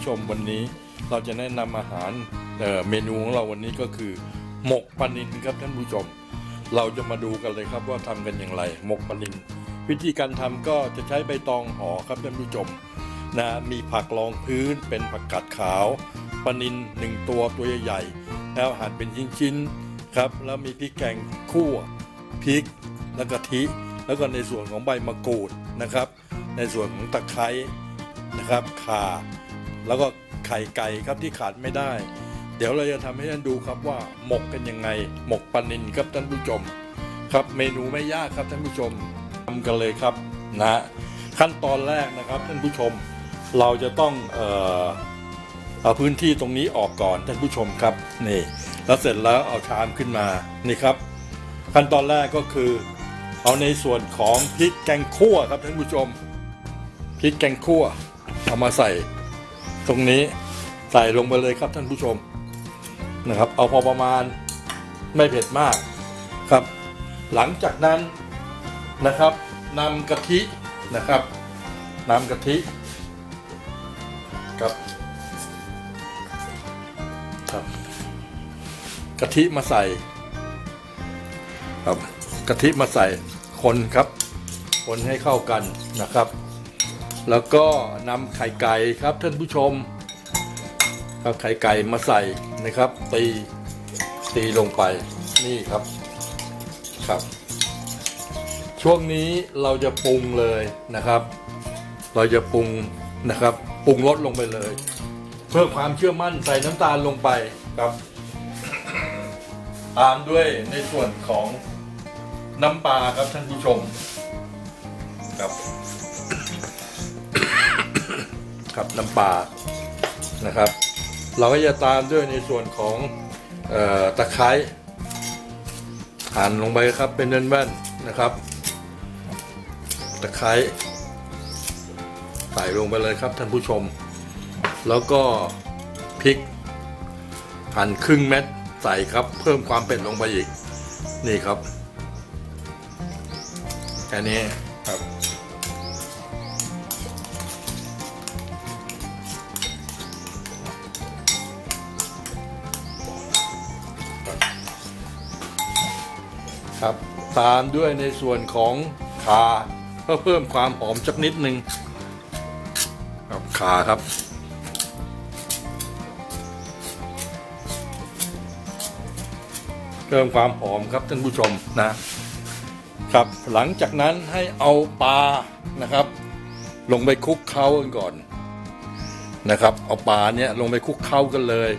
ผู้ชมวันนี้เราจะแนะนำอาหารเเมนูของเราวันนี้ก็คือ หมกปลานินครับท่านผู้ชม เราจะมาดูกันเลยครับว่าทำกันอย่างไร หมกปลานินวิธีการทำก็จะใช้ใบตองห่อครับท่านผู้ชมนะมีผักรองพื้นเป็นผักกาดขาวปลานินหนึ่งตัวตัวใหญ่ๆแล้วหั่นเป็นชิ้นๆครับ แล้วมีพริกแกงคั่วพริกแล้วกะทิ แล้วก็ในส่วนของใบมะกรูดนะครับ ในส่วนของตะไคร้นะครับข่า แล้วก็ไข่ไก่ครับที่ขาดไม่ได้ เดี๋ยวเราจะทำให้ท่านดูครับว่าหมกกันยังไง หมกปลานินครับท่านผู้ชม ครับเมนูไม่ยากครับท่านผู้ชมทำกันเลยครับนะขั้นตอนแรกนะครับท่านผู้ชม เราจะต้องเอ่อเอาพื้นที่ตรงนี้ออกก่อนท่านผู้ชมครับนี่แล้วเสร็จแล้วเอาชามขึ้นมานี่ครับ ขั้นตอนแรกก็คือ เอาในส่วนของพริกแกงคั่วครับท่านผู้ชมพริกแกงคั่วเอามาใส่ ตรงนี้ใส่ลงไปเลยครับท่านผู้ชมนะครับ เอาพอประมาณไม่เผ็ดมากครับ หลังจากนั้นนะครับนำกะทินะครับนำกะทิครับครับกะทิมาใส่ครับกะทิมาใส่คนครับ คนให้เข้ากันนะครับ แล้วก็นำไข่ไก่ครับท่านผู้ชมเอาไข่ไก่มาใส่นะครับ ตีตีลงไปนี่ครับครับ ช่วงนี้เราจะปรุงเลยนะครับ เราจะปรุงนะครับปรุงรสลงไปเลย เพื่อความเชื่อมั่นใส่น้ำตาลลงไปครับตามด้วยในส่วนของน้ำปลาครับท่านผู้ชมครับ ครับน้ำปลานะครับ เราก็จะตามด้วยในส่วนของออตะไคร้หั่นลงไปครับเป็นแว่นๆนะครับตะไคร้ใส่ลงไปเลยครับท่านผู้ชม แล้วก็พริกหั่นครึ่งเม็ดใส่ครับเพิ่มความเผ็ดลงไปอีก นี่ครับแค่นี้ ครับ ตามด้วยในส่วนของขาเพื่อเพิ่มความหอมสักนิดหนึ่งครับขาครับเพิ่มความหอมครับท่านผู้ชมนะครับหลังจากนั้นให้เอาปลานะครับ ลงไปคลุกเคล้ากันก่อนนะครับ เอาปลาเนี่ยลงไปคลุกเคล้ากันเลย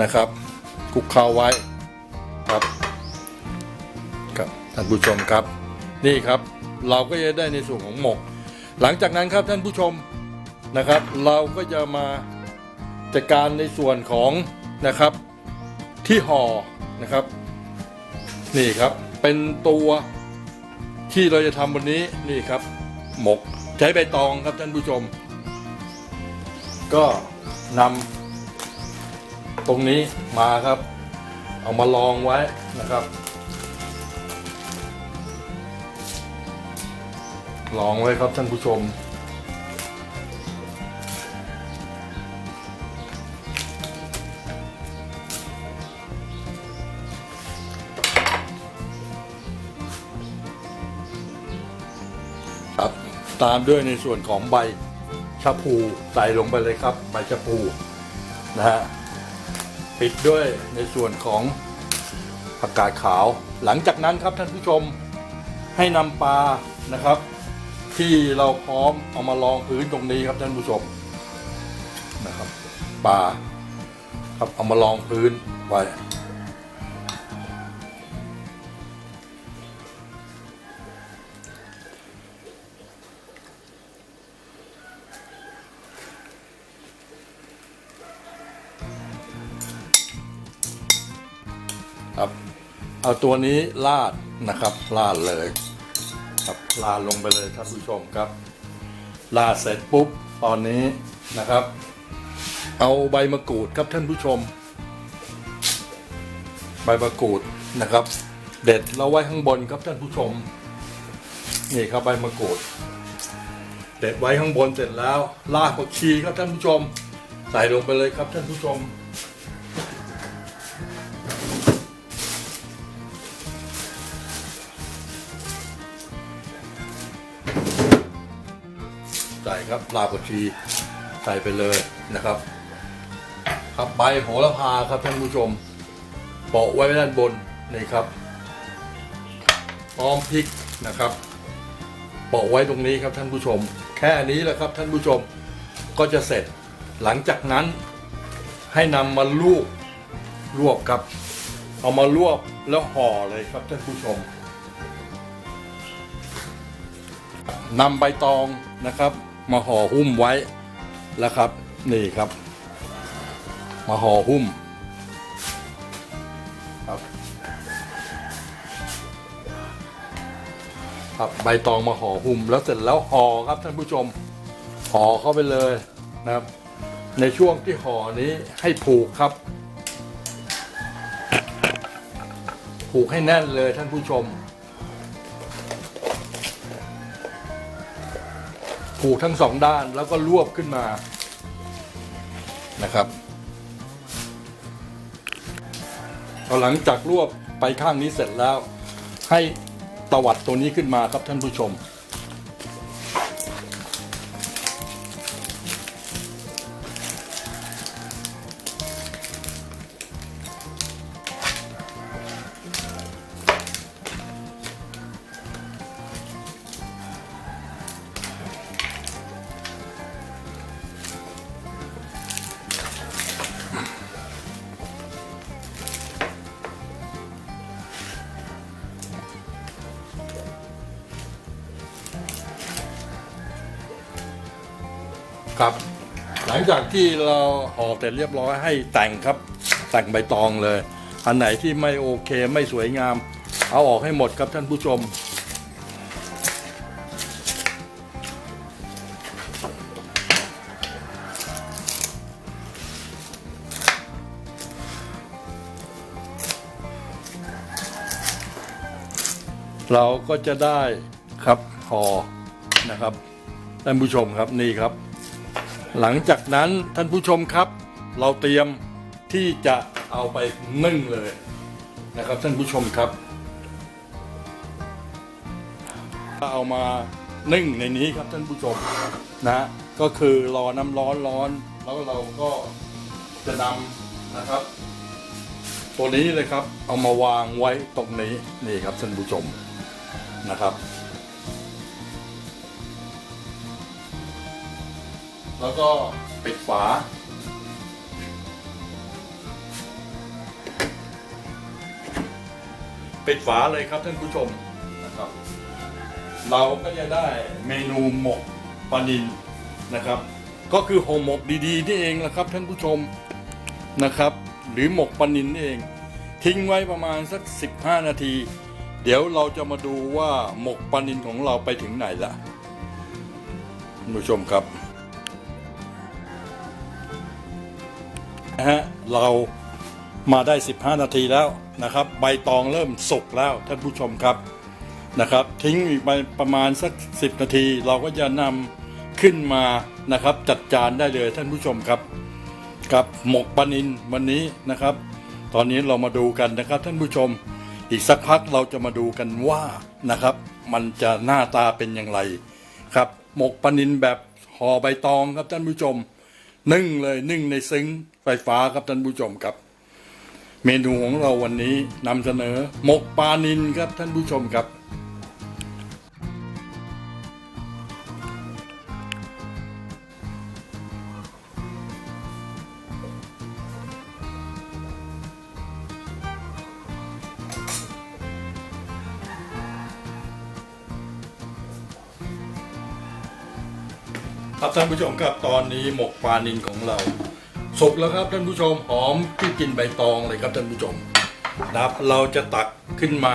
นะครับคลุกเคล้าไว้ครับ ท่านผู้ชมครับ นี่ครับเราก็จะได้ในส่วนของหมก หลังจากนั้นครับท่านผู้ชมนะครับ เราก็จะมาจัดการในส่วนของนะครับที่ห่อนะครับ นี่ครับเป็นตัวที่เราจะทำวันนี้นี่ครับ หมกใช้ใบตองครับท่านผู้ชม ก็นำตรงนี้มาครับ เอามาลองไว้นะครับ ลองไว้ครับท่านผู้ชม ครับตามด้วยในส่วนของใบชะพูใส่ลงไปเลยครับ ใบชะพูนะฮะปิดด้วยในส่วนของผักกาดขาว หลังจากนั้นครับท่านผู้ชมให้นำปลานะครับ ที่เราพร้อมเอามาลองพื้นตรงนี้ครับท่านผู้ชมนะครับปลาครับเอามาลองพื้นไว้ครับ เอาตัวนี้ลาดนะครับลาดเลย ครับลาลงไปเลยท่านผู้ชมครับ ลาเสร็จปุ๊บตอนนี้นะครับ เอาใบมะกรูดครับท่านผู้ชม ใบมะกรูดนะครับ เด็ดเราไว้ข้างบนครับท่านผู้ชมนี่ครับใบมะกรูด เด็ดไว้ข้างบนเสร็จแล้วลากผักชีครับท่านผู้ชม ใส่ลงไปเลยครับท่านผู้ชม รับรากผักชีใส่ไปเลยนะครับ ครับใบโหระพาครับท่านผู้ชมโปะไว้ด้านบนนี่ครับพร้อมพริกนะครับโปะไว้ตรงนี้ครับท่านผู้ชม แค่นี้แหละครับท่านผู้ชมก็จะเสร็จหลังจากนั้นให้นำมาลวกลวกครับ เอามาลวกแล้วห่อเลยครับท่านผู้ชมนำใบตองนะครับ มาห่อหุ้มไว้แล้วครับ นี่ครับ มาห่อหุ้มครับครับใบตองมาห่อหุ้มแล้วเสร็จแล้วห่อครับท่านผู้ชมห่อเข้าไปเลยนะครับ ในช่วงที่ห่อนี้ให้ผูกครับ ผูกให้แน่นเลยท่านผู้ชม ผูกทั้งสองด้านแล้วก็รวบขึ้นมานะครับพอหลังจากรวบไปข้างนี้เสร็จแล้ว ให้ตวัดตัวนี้ขึ้นมาครับท่านผู้ชม ครับ หลังจากที่เราห่อเสร็จเรียบร้อยให้แต่งครับ แต่งใบตองเลย อันไหนที่ไม่โอเคไม่สวยงาม เอาออกให้หมดครับท่านผู้ชม เราก็จะได้ครับห่อนะครับท่านผู้ชมครับนี่ครับ หลังจากนั้นท่านผู้ชมครับ เราเตรียมที่จะเอาไปนึ่งเลยนะครับท่านผู้ชมครับเอามานึ่งในนี้ครับท่านผู้ชมนะก็คือรอน้ำร้อนร้อน แล้วเราก็จะนำนะครับ ตัวนี้เลยครับ เอามาวางไว้ตรงนี้นี่ครับท่านผู้ชมนะครับ แล้วก็ปิดฝา ปิดฝาเลยครับท่านผู้ชมนะครับ เราก็จะได้เมนูหมกปลานินนะครับ ก็คือห่อหมกดีๆนี่เองนะครับท่านผู้ชมนะครับ หรือหมกปลานินนี่เอง ทิ้งไว้ประมาณสัก 15 นาที เดี๋ยวเราจะมาดูว่าหมกปลานินของเราไปถึงไหนละท่านผู้ชมครับ นะฮะเรามาได้ 15 นาทีแล้วนะครับ ใบตองเริ่มสุกแล้วท่านผู้ชมครับนะครับ ทิ้งอีกไปประมาณสัก 10 นาที เราก็จะนำขึ้นมานะครับ จัดจานได้เลยท่านผู้ชมครับ กับหมกปลานินวันนี้นะครับ ตอนนี้เรามาดูกันนะครับท่านผู้ชม อีกสักพักเราจะมาดูกันว่านะครับ มันจะหน้าตาเป็นอย่างไรครับ หมกปลานินแบบห่อใบตองครับท่านผู้ชม นึ่งเลยนึ่งในซึ้งไฟฟ้าครับท่านผู้ชมครับ เมนูของเราวันนี้นำเสนอหมกปลานินครับท่านผู้ชมครับ ครับท่านผู้ชมครับตอนนี้หมกปลานินของเราสุกแล้วครับท่านผู้ชมหอมที่กลินใบตองเลยครับท่านผู้ชมนะครับเราจะตักขึ้นมา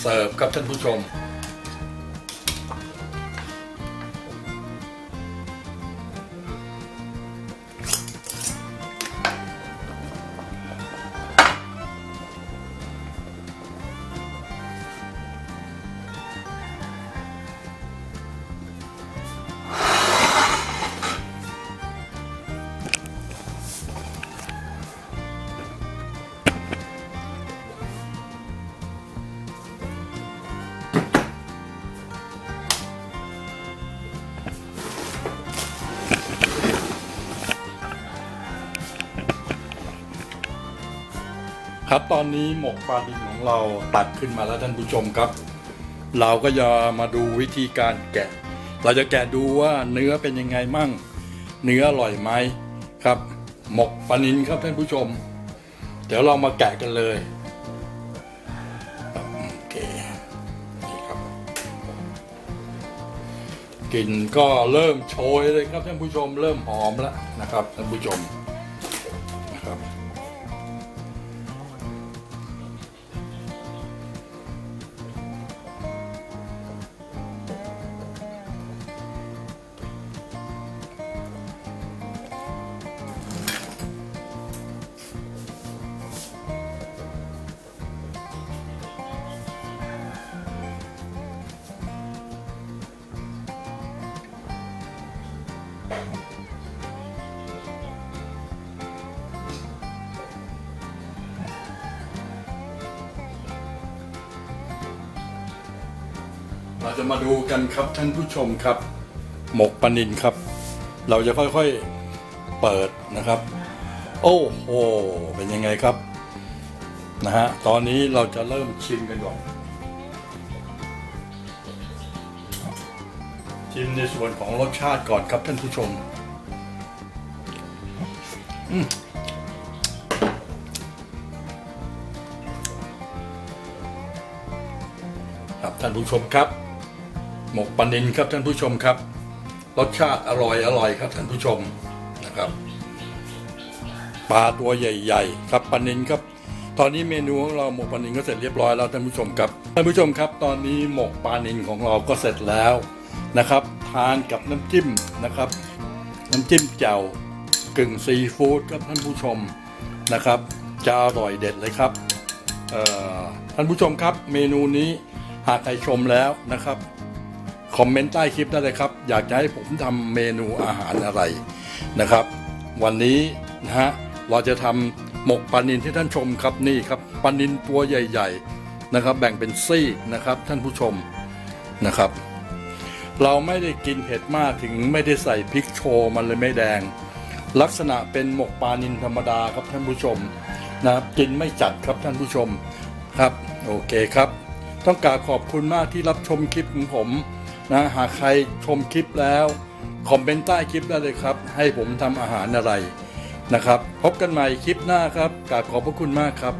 เสิร์ฟครับท่านผู้ชม ครับตอนนี้หมกปลาดินของเราตักขึ้นมาแล้วท่านผู้ชมครับ เราก็จะมาดูวิธีการแกะ เราจะแกะดูว่าเนื้อเป็นยังไงมั่ง เนื้ออร่อยไหมครับ หมกปลานินครับท่านผู้ชม เดี๋ยวเรามาแกะกันเลยโอเคนี่ครับกลิ่นก็เริ่มโชยเลยครับท่านผู้ชม เริ่มหอมแล้วนะครับท่านผู้ชม เราจะมาดูกันครับท่านผู้ชมครับ หมกปนินครับ เราจะค่อยๆเปิดนะครับ โอ้โหเป็นยังไงครับนะฮะตอนนี้เราจะเริ่มชิมกันก่อนชิมในส่วนของรสชาติก่อนครับท่านผู้ชมครับท่านผู้ชมครับ หมกปลานินครับท่านผู้ชมครับ รสชาติอร่อยอร่อยครับท่านผู้ชมนะครับปลาตัวใหญ่ ๆ ครับปลานินครับ ตอนนี้เมนูของเราหมกปลานินก็เสร็จเรียบร้อยแล้วท่านผู้ชมครับท่านผู้ชมครับ ตอนนี้หมกปลานินของเราก็เสร็จแล้วนะครับ ทานกับน้ำจิ้มนะครับ น้ำจิ้มแจ่วกึ่งซีฟู้ดครับท่านผู้ชมนะครับจะอร่อยเด็ดเลยครับเอ่อท่านผู้ชมครับเมนูนี้หากใครชมแล้วนะครับ คอมเมนต์ใต้คลิปได้เลยครับ อยากจะให้ผมทำเมนูอาหารอะไรนะครับ วันนี้นะฮะเราจะทำหมกปลานินที่ท่านชมครับนี่ครับปลานินตัวใหญ่ ๆนะครับ แบ่งเป็นซีกนะครับท่านผู้ชมนะครับ เราไม่ได้กินเผ็ดมากถึงไม่ได้ใส่พริกโชว์มันเลยไม่แดง ลักษณะเป็นหมกปลานินธรรมดาครับท่านผู้ชมนะครับกินไม่จัดครับท่านผู้ชมครับ โอเคครับ ต้องกราบขอบคุณมากที่รับชมคลิปของผม นะหากใครชมคลิปแล้วคอมเมนต์ใต้คลิปได้เลยครับ ให้ผมทำอาหารอะไรนะครับ พบกันใหม่คลิปหน้าครับกราบขอบพระคุณมากครับ